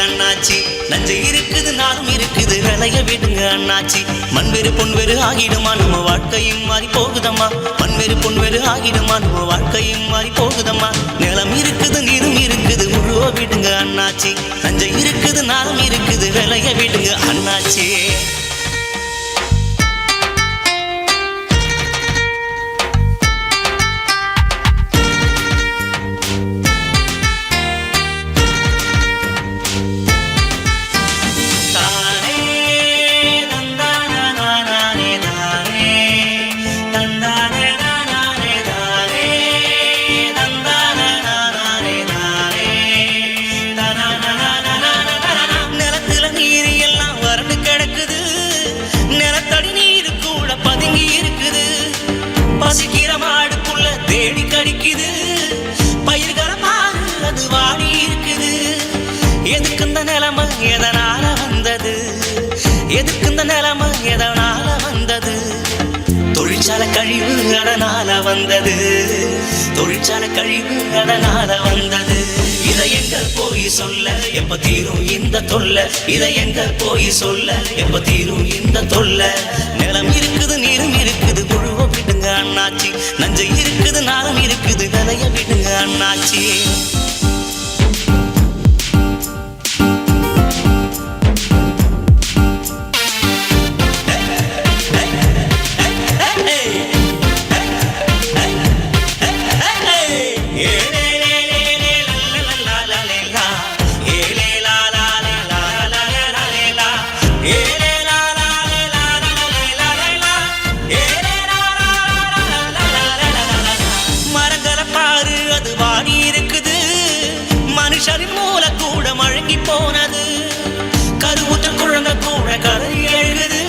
அண்ணாச்சி. நஞ்சை இருக்குது நாளும் இருக்குது. விளைய விடுங்க அண்ணாச்சி. மண்வெறு பொன்வெறு ஆகிடுமா? நம்ம வாழ்க்கையும் மாறி போகுதம்மா. மண்வெறு பொன்வெறு ஆகிடுமா? நம்ம வாழ்க்கையும் மாறி போகுதம்மா. நிலம் இருக்குது நீரும் இருக்குது. உழுவ விடுங்க அண்ணாச்சி. நஞ்சை இருக்குது நாளும் இருக்குது. அண்ணாச்சி எதுக்கு இந்த நிலைமை எதனால வந்தது? தொழிற்சாலை கழிவு அதனால வந்தது? தொழிற்சாலை கழிவு அதனால வந்தது? இதை எங்க போய் சொல்ல எப்ப தீரும் இந்த தொல்லை? இதை எங்க போய் சொல்ல எப்ப தீரும் இந்த தொல்லை? நிலம் இருக்குது நீரும் இருக்குது முழுவ விடுங்க அண்ணாச்சி. நஞ்சை இருக்குது நாளம் இருக்குது விலைய விடுங்க அண்ணாச்சி. மனுஷரின் மூல கூட மழங்கி போனது. கருவுற்ற குழந்தை கூட கதறி எழுகுது.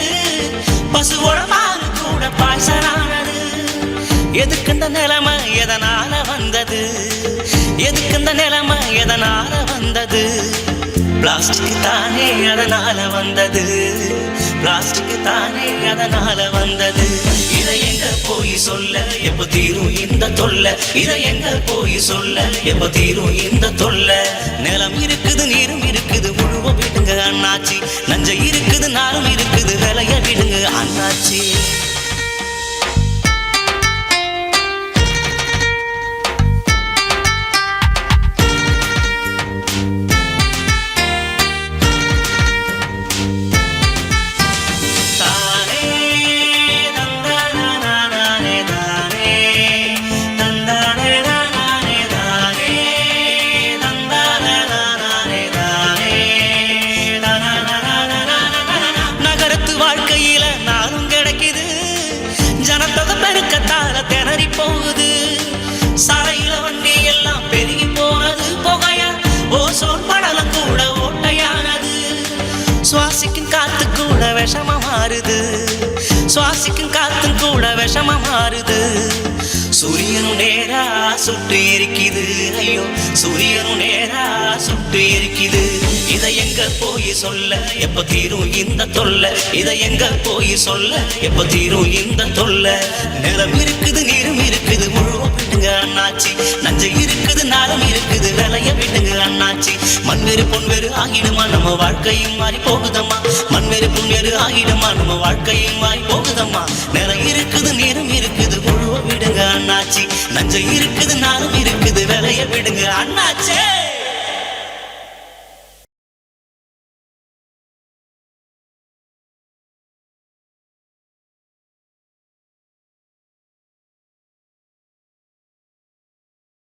பசுவோட பால் கூட பாய்ச்சலானது எதுக்கு இந்த நிலைமை எதனால வந்தது? எதுக்கு இந்த நிலைமை எதனால வந்தது? பிளாஸ்டிக் தானே அதனால வந்தது. பிளாஸ்டிக் தானே அதனால வந்தது. இதை எங்க சொல்ல எப்ப தீரும் இந்த தொல்லை? இதை எங்க போய் சொல்ல? எப்ப தீரும் இந்த தொல்லை? நிலம் இருக்குது நீரும் இருக்குது முழுவ விடுங்க அண்ணாச்சி. நஞ்சை இருக்குது நாரும் இருக்குது விளைய விடுங்க அண்ணாச்சி. போகுது. சாலையில வண்டி எல்லாம் பெருகி போனது. புகையா ஓசோன் படலம் கூட ஓட்டையானது. சுவாசிக்கும் காத்து கூட விஷமா மாறுது. சுவாசிக்கும் காத்து கூட விஷமா மாறுது. சூரியன் நேரா சுட்டு இருக்குது. ஐயோ சூரியனு நேரா சுட்டு இருக்குது. இதை எங்க போய் சொல்ல? எப்ப தீரும் இந்த தொல்லை? இதை எங்க போய் சொல்ல? எப்ப தீரும் இந்த தொல்ல? நிலம் இருக்குது நீரும் இருக்குது. முழுவ விட்டுங்க அண்ணாச்சி. நஞ்சை இருக்குது நாளும் இருக்குது. விளைய விட்டுங்க அண்ணாச்சி. மண்வெறு பொன்வெறு ஆகிடுமா? நம்ம வாழ்க்கையும் மாறி போகுதம்மா. மண்வெறு பொன்வெறு ஆகிடுமா? நம்ம வாழ்க்கையும் மாறி போகுதம்மா. நிலம் இருக்குது நஞ்சை இருக்குது நானும் இருக்குது. விலைய விடுங்க அண்ணாச்சே.